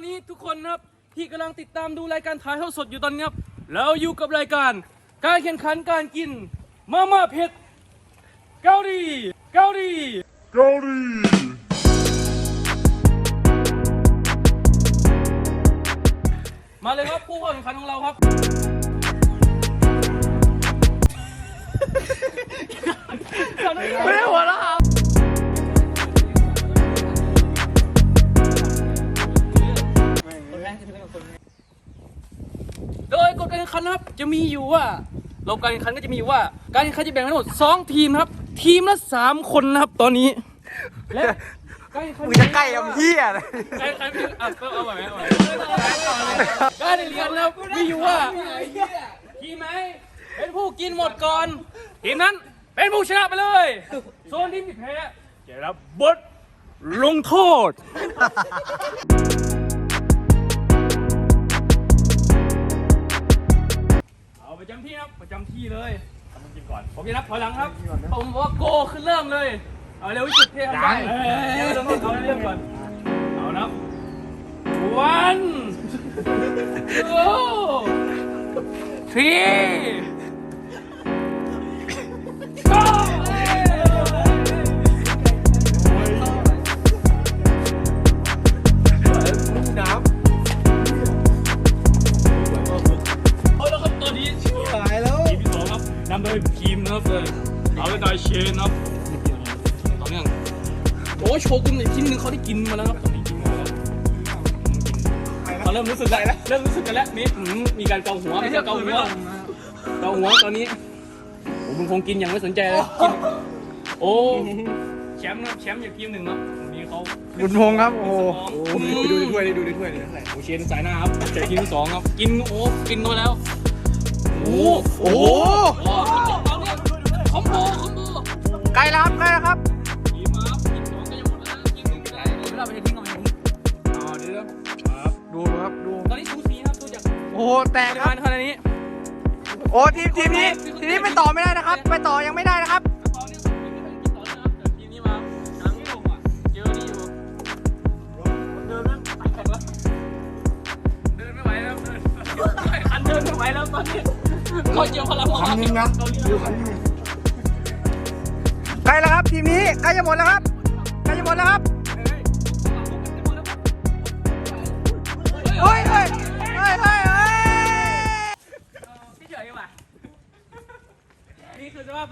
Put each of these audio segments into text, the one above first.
อนนี้ทุกคนนะครับที่กำลังติดตามดูรายการถ่ายทอดสดอยู่ตอนนี้ครับเราอยู่กับรายการ การแข่งขันการกินมาม่าเผ็ดเกาหลีเกาหลี Cody! มาเลยครับผู้เข้าแข่งขันของเราครับ นนะครับจะมีอยู่ว่าระบบการแข่งขันก็จะมีอยู่ว่า การแข่งขันจะแบ่งทั้งหมด2ทีมนะครับ ทีมละ3คนนะครับตอนนี้และการแข่งขันมึงจะใกล้กับเฮียเลยการแข่งขันคืออะเอาใหม่เอาใหม่การแข่งขันนะครับมีอยู่ว่าทีมไหนเป็นผู้กินหมดก่อนทีมนั้นเป็นผู้ชนะไปเลยส่วนทีมที่แพ้จะรับบทลงโทษ จำที่ครับประจำที่เลยทำกินก่อนผมจะนับถอยหลังครับ ผมบอกว่าโกขึ้นเริ่มเลย เอาเร็วที่สุดที่ทำได้เดี๋ยวต้องเอาเริ่มก่อน เอานับวันโอ้ ครับนำโดยทีมนะครับเลยเอาเลยได้เชนนะครับต่อเนื่องโอ้ยโชกุนอีกทีมหนึงเขาได้กินมาแล้วครับตอนนี้กินมาแล้วเขาเริ่มรู้สึกแล้วเริ่มรู้สึกกันแล้วมีอืมมีการเกาหัวมีการเกาหัวเกาหัวตอนนี้โอ้มึงคงกินอย่างไม่สนใจเลยกินโอ้แชมป์นะครับแชมป์จากทีมหนึ่งครับวันนี้เขาบุญพงษ์ครับโอ้โหไปดูในถ้วยดิดูในถ้วยดิโอเชนสายหน้าครับจากทีมที่สองครับ กินโอ้กินเข้าไปแล้ว โอ้โอ้โหโอ้เอ อ้โหแตกปริครัมาบณขนาดนี้โอ้ทีมทีมนี้ทีนี้ไปต่อไม่ได้นะครับ ไปต่อยังไม่ได้นะครับตอนนี้ทีมนี้กินต่อนะครับแต่ทีมนี้มาทางไม่ลงอะเจอนี่อยู่เดินไม่แข็งแล้วเดินไม่ไหวแล้วเดินอันเดินไม่ไหวแล้วตอนนี้เขาเจียวพลังของเราใกล้แล้วครับทีมนี้ใกล้จะหมดแล้วครับใกล้จะหมดแล้วครับ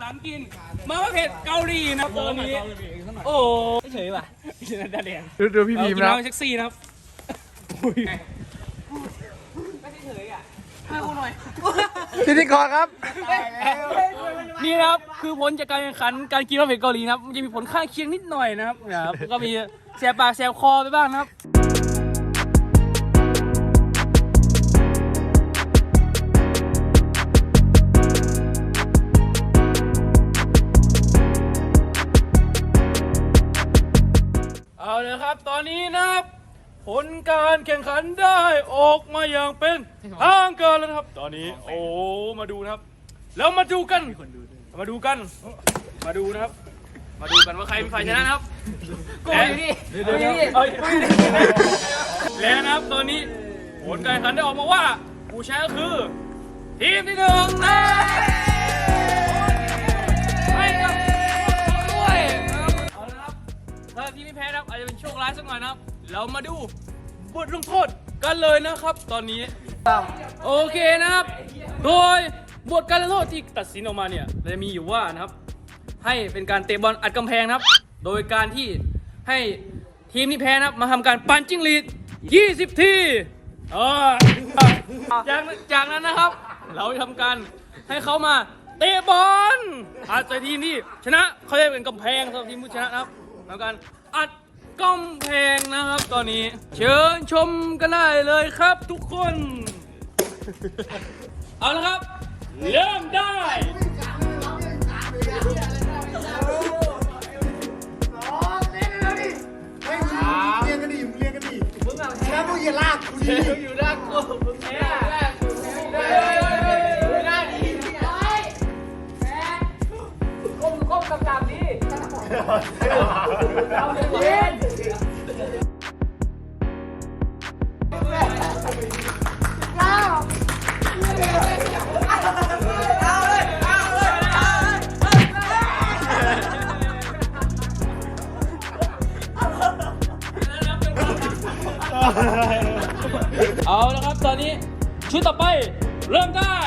าพหลังกิน มาว่าเผ็ดเกาหลีนะตอนนี้ โอ้พี่เฉยว่ะพี่เฉยนั่นแดงดูดูพี่พีมกินนะน้ำเซ็กซี่นะครับอุ้ยพิธีกรครับ นี่นะครับคือผลจากการแข่งขันการกินมาเผ็ดเกาหลีนะครับมันจะมีผลข้างเคียงนิดหน่อยนะครับนะครับก็มีแสบปากแสบคอไปบ้างนะครับ ผลการแข่งขันได้ออกมาอย่างเป็นทางการแล้วนะครับ ตอนนี้ โอ้มาดูนะครับ แล้วมาดูกันมาดูกัน มาดูนะครับ มาดูกันว่าใครเป็นฝ่ายชนะครับกูอยู่นี่กูอยู่นี่แล้วนะครับตอนนี้ผลการแข่งขันได้ออกมาว่าผู้ชนะก็คือทีมที่หนึ่งนะให้กับด้วยนะครับเอาละครับถ้าทีมที่แพ้นะครับอาจจะเป็นโชคร้ายสักหน่อยนะครับ เรามาดูบทลงโทษกันเลยนะครับ ตอนนี้โอเคนะครับ โดยบทการลงโทษที่ตัดสินออกมาเนี่ยจะมีอยู่ว่านะครับ ให้เป็นการเตะบอลอัดกำแพงนะครับ โดยการที่ให้ทีมที่แพ้นะครับมาทำการปั่นจิ้งหรีด20 ทีเออจากจากนั้นนะครับ เราจะทำการให้เขามาเตะบอลอาจจะทีมที่ชนะเขาจะเป็นกำแพงสำหรับทีมผู้ชนะนะครับทำการอัด กำแพงนะครับตอนนี้ เชิญชมกันได้เลยครับทุกคน เอาละครับ เริ่มได้อยู่ด้านกูมึงแพ้ไม่ได้ดีก้มก้มกำกับดีเราจะเย็น ตอนนี้ ชุดต่อไปเริ่มได้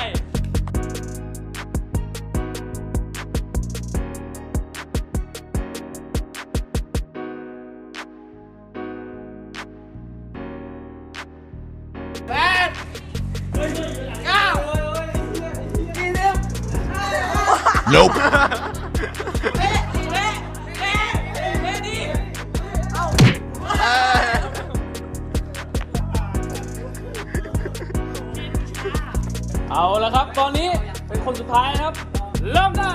Nope. เอา แล้วครับ ตอนนี้เป็นคนสุดท้ายนะครับ เริ่มได้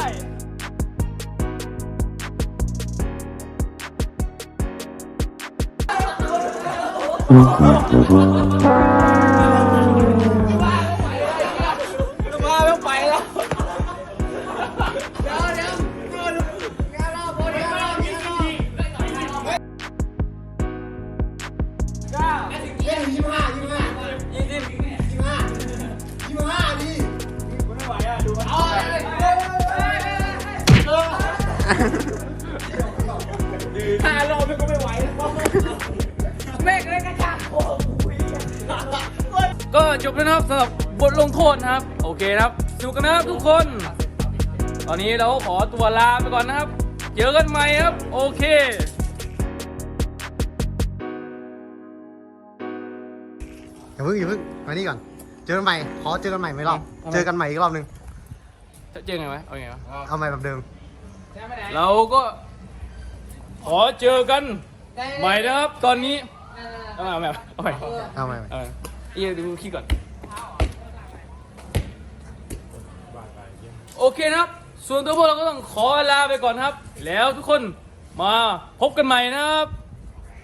ก็จบแล้วนะครับสำหรับบทลงโทษนะครับ โอเคนะครับสนุกกันนะครับทุกคน ตอนนี้เราขอตัวลาไปก่อนนะครับ เจอกันใหม่ครับ โอเคอย่าเพิ่งอย่าเพิ่งมานี่ก่อน เจอกันใหม่ขอเจอกันใหม่ไหมรอบทำไมเจอกันใหม่อีกรอบหนึงจะเจอไงวะเอาไงวะ เอาใหม่แบบเดิม เราก็ขอเจอกันใหม่นะครับ ตอนนี้เอาใหม่เอาใหม่เอาใหม่เอาใหม่เอาใหม่เอียดูขี้ก่อน โอเคนะครับ ส่วนตัวพวกเราก็ต้องขอลาไปก่อนนะครับ แล้วทุกคนมาพบกันใหม่นะครับ